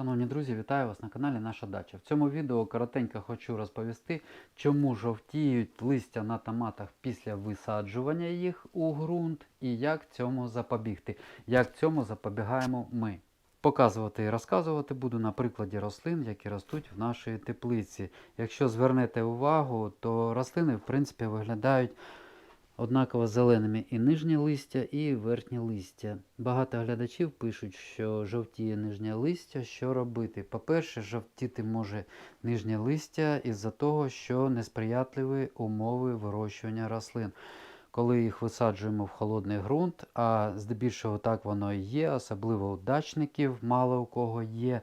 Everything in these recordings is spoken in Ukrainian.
Шановні друзі, вітаю вас на каналі Наша Дача. В цьому відео коротенько хочу розповісти, чому жовтіють листя на томатах після висаджування їх у ґрунт і як цьому запобігти. Як цьому запобігаємо ми. Показувати і розказувати буду на прикладі рослин, які ростуть в нашій теплиці. Якщо звернете увагу, то рослини в принципі виглядають однаково зеленими і нижнє листя, і верхнє листя. Багато глядачів пишуть, що жовтіє нижнє листя. Що робити? По-перше, жовтіти може нижнє листя із-за того, що несприятливі умови вирощування рослин. Коли їх висаджуємо в холодний ґрунт, а здебільшого так воно і є, особливо у дачників, мало у кого є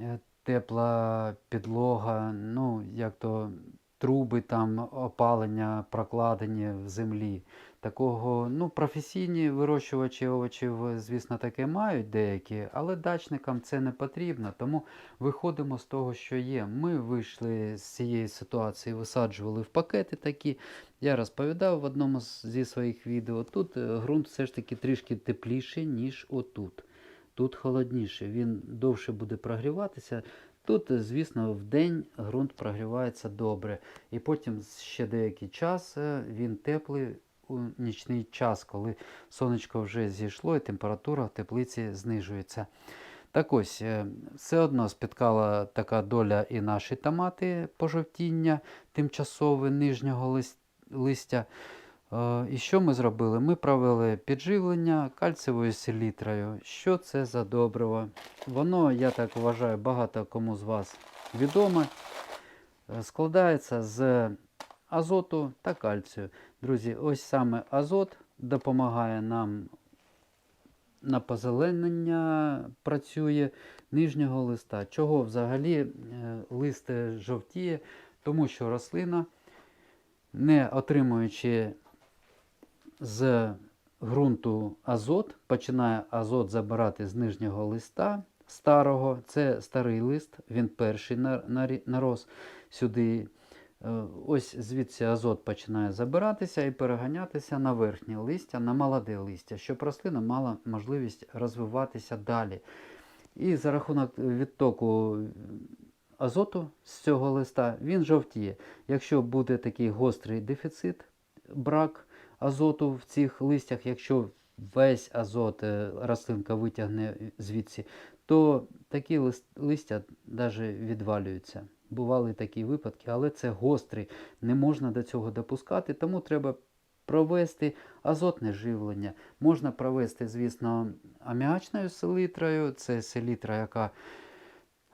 е, тепла підлога, ну, як то труби там опалення прокладені в землі. Такого, ну, професійні вирощувачі овочів, звісно, таке мають деякі, але дачникам це не потрібно. Тому виходимо з того, що є. Ми вийшли з цієї ситуації, висаджували в пакети такі. Я розповідав в одному зі своїх відео. Тут е, ґрунт все ж таки трішки тепліший, ніж отут. Тут холодніше, він довше буде прогріватися. Тут, звісно, в день ґрунт прогрівається добре. І потім ще деякий час е, він теплий у нічний час, коли сонечко вже зійшло і температура в теплиці знижується. Так ось, е, все одно спіткала така доля і наші томати пожовтіння тимчасове нижнього листя. Е, І що ми зробили? Ми провели підживлення кальцієвою селітрою. Що це за добриво? Воно, я так вважаю, багато кому з вас відоме. Е, Складається з азоту та кальцію. Друзі, ось саме азот допомагає нам на позеленення працює нижнього листа. Чого взагалі е, лист е, жовтіє? Тому що рослина, не отримуючи з ґрунту азот, починає азот забирати з нижнього листа старого. Це старий лист, він перший нарос сюди. Е, Ось звідси азот починає забиратися і переганятися на верхнє листя, на молоде листя, щоб рослина мала можливість розвиватися далі. І за рахунок відтоку азоту з цього листа він жовтіє. Якщо буде такий гострий дефіцит, брак азоту в цих листях, якщо весь азот е, рослинка витягне звідси, то такі листя навіть відвалюються. Бували такі випадки, але це гострий, не можна до цього допускати, тому треба провести азотне живлення. Можна провести, звісно, аміачною селітрою. Це селітра, яка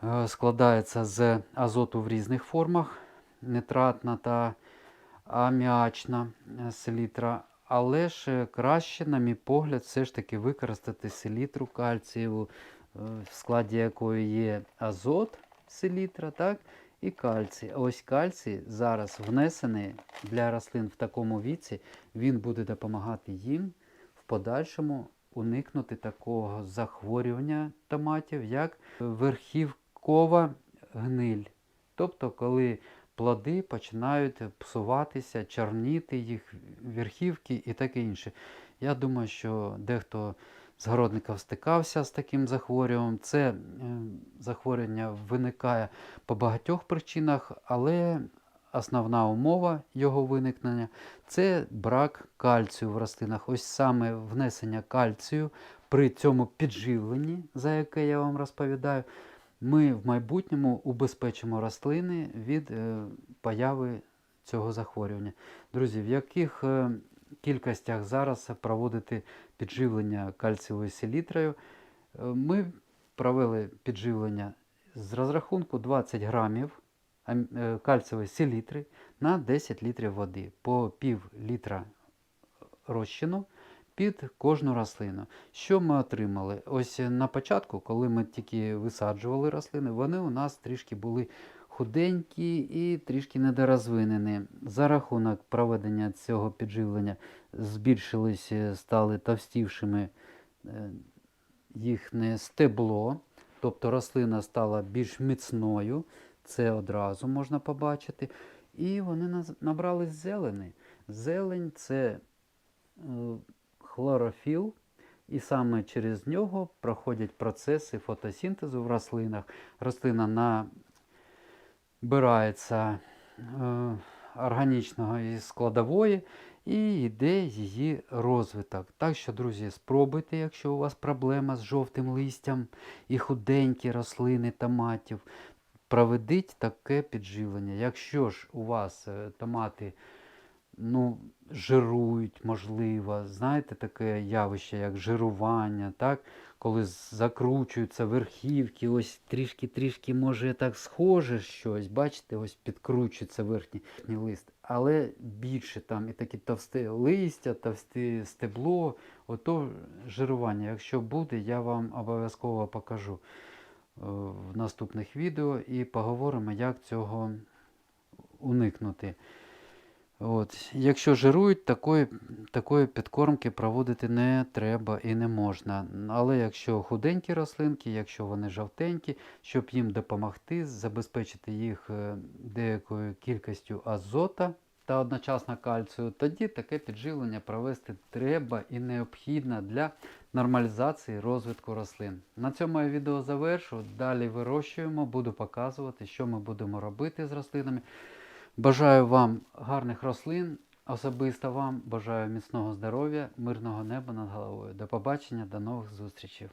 е, складається з азоту в різних формах, нитратна та аміачна е, селітра. Але ж е, краще, на мій погляд, все ж таки використати селітру кальцієву, е, в складі якої є азот селітра, так, і кальцій. Ось кальцій зараз внесений для рослин в такому віці, він буде допомагати їм в подальшому уникнути такого захворювання томатів, як верхівкова гниль. Тобто, коли плоди починають псуватися, чорніти їх верхівки і таке інше. Я думаю, що дехто з городників стикався з таким захворюванням. Це е, захворювання виникає по багатьох причинах, але основна умова його виникнення це брак кальцію в рослинах. Ось саме внесення кальцію при цьому підживленні, за яке я вам розповідаю, ми в майбутньому убезпечимо рослини від е, появи цього захворювання. Друзі, в яких е, кількостях зараз проводити підживлення кальцієвою селітрою? Е, Ми провели підживлення з розрахунку 20 грамів ам- кальцієвої селітри на 10 літрів води по пів літра розчину під кожну рослину. Що ми отримали? Ось е, на початку, коли ми тільки висаджували рослини, вони у нас трішки були худенькі і трішки недорозвинені. За рахунок проведення цього підживлення збільшились, е, стали товстівшими е, їхнє стебло, тобто рослина стала більш міцною, це одразу можна побачити. І вони набрали зелені. Зелень це хлорофіл, і саме через нього проходять процеси фотосинтезу в рослинах. Рослина набирається е, органічного із складової і йде її розвиток. Так що, друзі, спробуйте, якщо у вас проблема з жовтим листям і худенькі рослини томатів, проведіть таке підживлення. Якщо ж у вас е, томати ну, жирують, можливо, знаєте, таке явище, як жирування, так? коли закручуються верхівки, ось трішки-трішки може так схоже щось, бачите, ось підкручується верхній, лист, але більше там і такі товсте листя, товсте стебло, ото жирування. Якщо буде, я вам обов'язково покажу е, в наступних відео і поговоримо, як цього уникнути. От. Якщо жирують, такої, такої підкормки проводити не треба і не можна. Але якщо худенькі рослинки, якщо вони жовтенькі, щоб їм допомогти, забезпечити їх е, деякою кількістю азота та одночасно кальцію, тоді таке підживлення провести треба і необхідно для нормалізації розвитку рослин. На цьому я відео завершу. Далі вирощуємо, буду показувати, що ми будемо робити з рослинами. Бажаю вам гарних рослин, особисто вам бажаю міцного здоров'я, мирного неба над головою. До побачення, до нових зустрічей.